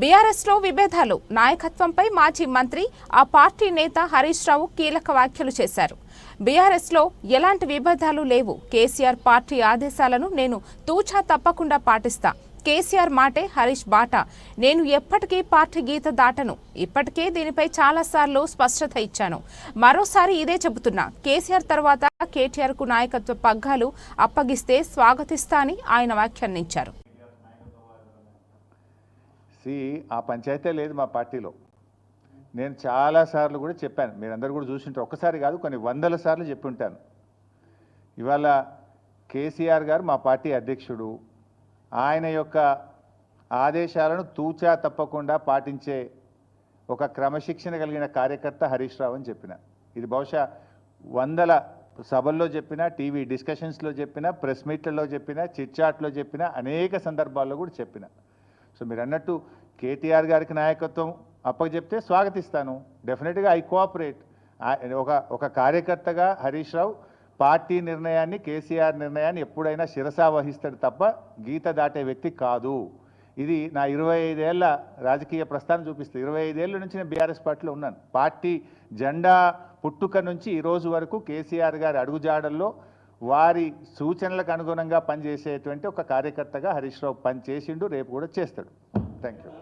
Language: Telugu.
బీఆర్ఎస్లో విభేదాలు. నాయకత్వంపై మాజీ మంత్రి ఆ పార్టీ నేత హరీష్ రావు కీలక వ్యాఖ్యలు చేశారు. బీఆర్ఎస్లో ఎలాంటి విభేదాలు లేవు. కేసీఆర్ పార్టీ ఆదేశాలను నేను తూచా తప్పకుండా పాటిస్తా. కేసీఆర్ మాటే హరీష్ బాట. నేను ఎప్పటికీ పార్టీ గీత దాటను. ఇప్పటికే దీనిపై చాలాసార్లు స్పష్టత ఇచ్చాను. మరోసారి ఇదే చెబుతున్నా. కేసీఆర్ తర్వాత కేటీఆర్కు నాయకత్వ పగ్గాలు అప్పగిస్తే స్వాగతిస్తా అని ఆయన వ్యాఖ్యానించారు. సి ఆ పంచాయతీ లేదు మా పార్టీలో. నేను చాలాసార్లు కూడా చెప్పాను మీరందరూ కూడా చూసింటారు. ఒక్కసారి కాదు కొన్ని వందల సార్లు చెప్పి ఉంటాను. ఇవాళ కేసీఆర్ గారు మా పార్టీ అధ్యక్షుడు. ఆయన యొక్క ఆదేశాలను తూచా తప్పకుండా పాటించే ఒక క్రమశిక్షణ కలిగిన కార్యకర్త హరీష్ రావు అని చెప్పిన. ఇది బహుశా వందల సభల్లో చెప్పిన టీవీ డిస్కషన్స్లో చెప్పిన ప్రెస్ మీట్లలో చెప్పిన చిట్చాట్లో చెప్పిన అనేక సందర్భాల్లో కూడా చెప్పిన. సో మీరు అన్నట్టు కేటీఆర్ గారికి నాయకత్వం అప్పచెప్తే స్వాగతిస్తాను. డెఫినెట్గా ఐ కోఆపరేట్ ఒక ఒక కార్యకర్తగా హరీష్ రావు పార్టీ నిర్ణయాన్ని కేసీఆర్ నిర్ణయాన్ని ఎప్పుడైనా శిరసా వహిస్తాడు తప్ప గీత దాటే వ్యక్తి కాదు. ఇది నా ఇరవై ఐదేళ్ళ రాజకీయ ప్రస్థానం చూపిస్తుంది. ఇరవై ఐదేళ్ళ నుంచి నేను బీఆర్ఎస్ పార్టీలో ఉన్నాను. పార్టీ జెండా పుట్టుక నుంచి ఈరోజు వరకు కేసీఆర్ గారి అడుగుజాడల్లో వారి సూచనలకు అనుగుణంగా పనిచేసేటువంటి ఒక కార్యకర్తగా హరీష్ రావు పనిచేసిండు రేపు కూడా చేస్తాడు. Thank you